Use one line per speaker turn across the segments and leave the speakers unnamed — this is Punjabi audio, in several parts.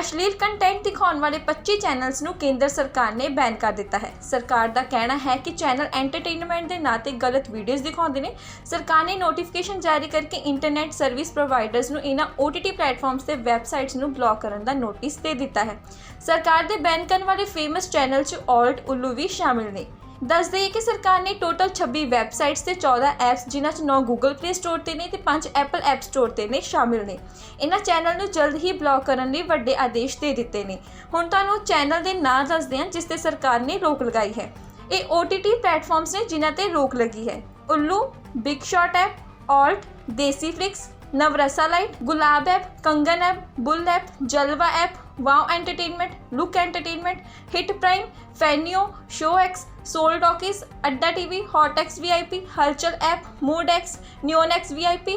ਅਸ਼ਲੀਲ ਕੰਟੈਂਟ ਦਿਖਾਉਣ ਵਾਲੇ 25 ਚੈਨਲਸ ਨੂੰ ਕੇਂਦਰ ਸਰਕਾਰ ਨੇ ਬੈਨ ਕਰ ਦਿੱਤਾ ਹੈ। ਸਰਕਾਰ ਦਾ ਕਹਿਣਾ ਹੈ ਕਿ ਚੈਨਲ ਐਂਟਰਟੇਨਮੈਂਟ ਦੇ ਨਾਂ ਤੇ ਗਲਤ ਵੀਡੀਓਜ਼ ਦਿਖਾਉਂਦੇ ਨੇ। ਸਰਕਾਰ ਨੇ ਨੋਟੀਫਿਕੇਸ਼ਨ ਜਾਰੀ ਕਰਕੇ ਇੰਟਰਨੈਟ ਸਰਵਿਸ ਪ੍ਰੋਵਾਈਡਰਸ ਨੂੰ ਇਹਨਾਂ OTT ਪਲੇਟਫਾਰਮਸ ਤੇ ਵੈਬਸਾਈਟਸ ਨੂੰ ਬਲੌਕ ਕਰਨ ਦਾ ਨੋਟਿਸ ਦੇ ਦਿੱਤਾ ਹੈ। ਸਰਕਾਰ ਦੇ ਬੈਨ ਕਰਨ ਵਾਲੇ ਫੇਮਸ ਚੈਨਲ 'ਚ ਆਲਟ ਉੱਲੂ ਵੀ ਸ਼ਾਮਿਲ ਨੇ। ਦੱਸ ਦਈਏ ਕਿ ਸਰਕਾਰ ਨੇ ਟੋਟਲ 26 ਵੈਬਸਾਈਟਸ ਤੇ 14 ਐਪਸ ਜਿਨ੍ਹਾਂ 'ਚ 9 Google Play Store ਤੇ ਨੇ ਤੇ 5 Apple App Store ਤੇ ਨੇ ਸ਼ਾਮਿਲ ਨੇ। ਇਹਨਾਂ ਚੈਨਲ ਨੂੰ ਜਲਦ ਹੀ ਬਲੌਕ ਕਰਨ ਲਈ ਵੱਡੇ ਆਦੇਸ਼ ਦੇ ਦਿੱਤੇ ਨੇ। ਹੁਣ ਤੁਹਾਨੂੰ ਚੈਨਲ ਦੇ ਨਾਂ ਦੱਸਦੇ ਹਾਂ, ਜਿਸ ਤੇ ਸਰਕਾਰ ਨੇ ਰੋਕ ਲਗਾਈ ਹੈ। ਇਹ OTT ਪਲੇਟਫਾਰਮਸ ਨੇ ਜਿਨ੍ਹਾਂ ਤੇ ਰੋਕ ਲੱਗੀ ਹੈ। Ullu Big Shot app Alt Desiflix Navarasa Lite Gulab app Kangan app Bull app Jalva app Wow Entertainment Look Entertainment Hit Prime Fenio ShowX Sol Talkies Adda TV HotX VIP Hulchul app Mood X NeonX VIP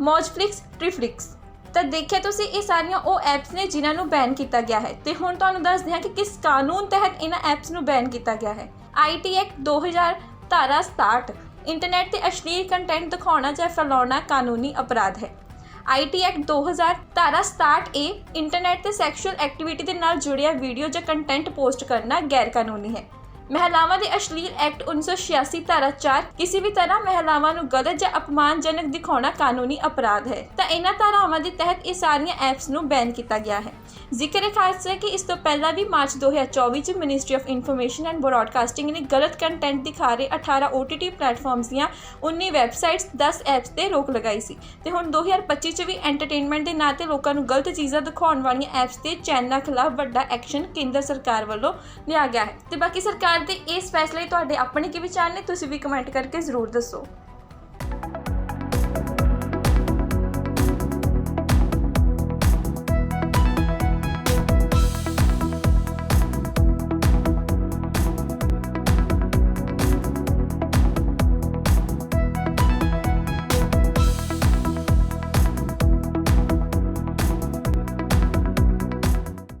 Mojflix Triflicks ਤਾਂ ਦੇਖਿਆ ਤੁਸੀਂ, ਇਹ ਸਾਰੀਆਂ ਉਹ ਐਪਸ ਨੇ ਜਿਨ੍ਹਾਂ ਨੂੰ ਬੈਨ ਕੀਤਾ ਗਿਆ ਹੈ। ਤੇ ਹੁਣ ਤੁਹਾਨੂੰ ਦੱਸਦੇ ਹਾਂ ਕਿ ਕਿਸ ਕਾਨੂੰਨ ਤਹਿਤ ਇਹਨਾਂ ਐਪਸ ਨੂੰ ਬੈਨ ਕੀਤਾ ਗਿਆ ਹੈ। ਆਈਟੀ ਐਕਟ 2000 ਧਾਰਾ 67 ਇੰਟਰਨੈਟ ਤੇ ਅਸ਼ਲੀਲ ਕੰਟੈਂਟ ਦਿਖਾਉਣਾ ਜਾਂ ਫੈਲਾਉਣਾ ਕਾਨੂੰਨੀ ਅਪਰਾਧ ਹੈ। ਆਈਟੀ ਐਕਟ 2000 ਧਾਰਾ 67 ਏ ਇੰਟਰਨੈਟ ਤੇ ਸੈਕਸ਼ੂਅਲ ਐਕਟੀਵਿਟੀ ਦੇ ਨਾਲ ਜੁੜਿਆ ਵੀਡੀਓ ਜਾਂ ਕੰਟੈਂਟ ਪੋਸਟ ਕਰਨਾ ਗੈਰ ਕਾਨੂੰਨੀ ਹੈ। ਮਹਿਲਾਵਾਂ ਦੇ ਅਸ਼ਲੀਲ ਐਕਟ 1986 ਧਾਰਾ 4 ਕਿਸੇ ਵੀ ਤਰ੍ਹਾਂ ਮਹਿਲਾਵਾਂ ਨੂੰ ਗਲਤ ਜਾਂ ਅਪਮਾਨਜਨਕ ਦਿਖਾਉਣਾ ਕਾਨੂੰਨੀ ਅਪਰਾਧ ਹੈ, ਤਾਂ ਇਹਨਾਂ ਧਾਰਾਵਾਂ ਦੇ ਤਹਿਤ ਇਹ ਸਾਰੀਆਂ ਐਪਸ ਨੂੰ ਬੈਨ ਕੀਤਾ ਗਿਆ ਹੈ। ਜ਼ਿਕਰ ਹੈ ਖਾਸ ਹੈ ਕਿ ਇਸ ਤੋਂ ਪਹਿਲਾਂ ਵੀ ਮਾਰਚ 2024 ਚ ministry of information and broadcasting ਨੇ ਗਲਤ ਕੰਟੈਂਟ ਦਿਖਾ ਰਹੇ 18 OTT ਪਲੇਟਫਾਰਮਸ ਦੀਆਂ 19 ਵੈਬਸਾਈਟਸ 10 ਐਪਸ ਤੇ ਰੋਕ ਲਗਾਈ ਸੀ। ਤੇ ਹੁਣ 2025 ਚ ਵੀ ਐਂਟਰਟੇਨਮੈਂਟ ਦੇ ਨਾਂ ਤੇ ਲੋਕਾਂ ਨੂੰ ਗਲਤ ਚੀਜ਼ਾਂ ਦਿਖਾਉਣ ਵਾਲੀਆਂ ਐਪਸ ਤੇ ਚੈਨਲਾਂ ਖਿਲਾਫ ਵੱਡਾ ਐਕਸ਼ਨ ਕੇਂਦਰ ਸਰਕਾਰ ਵੱਲੋਂ ਲਿਆ ਗਿਆ ਹੈ। ਤੇ ਬਾਕੀ ਸਰਕਾਰ ਸਰਕਾਰ ਦੇ ਇਸ ਫੈਸਲੇ ਤੁਹਾਡੇ ਆਪਣੇ ਕੀ ਵਿਚਾਰ ਨੇ? ਤੁਸੀਂ ਵੀ ਕਮੈਂਟ ਕਰਕੇ ਜ਼ਰੂਰ ਦੱਸੋ।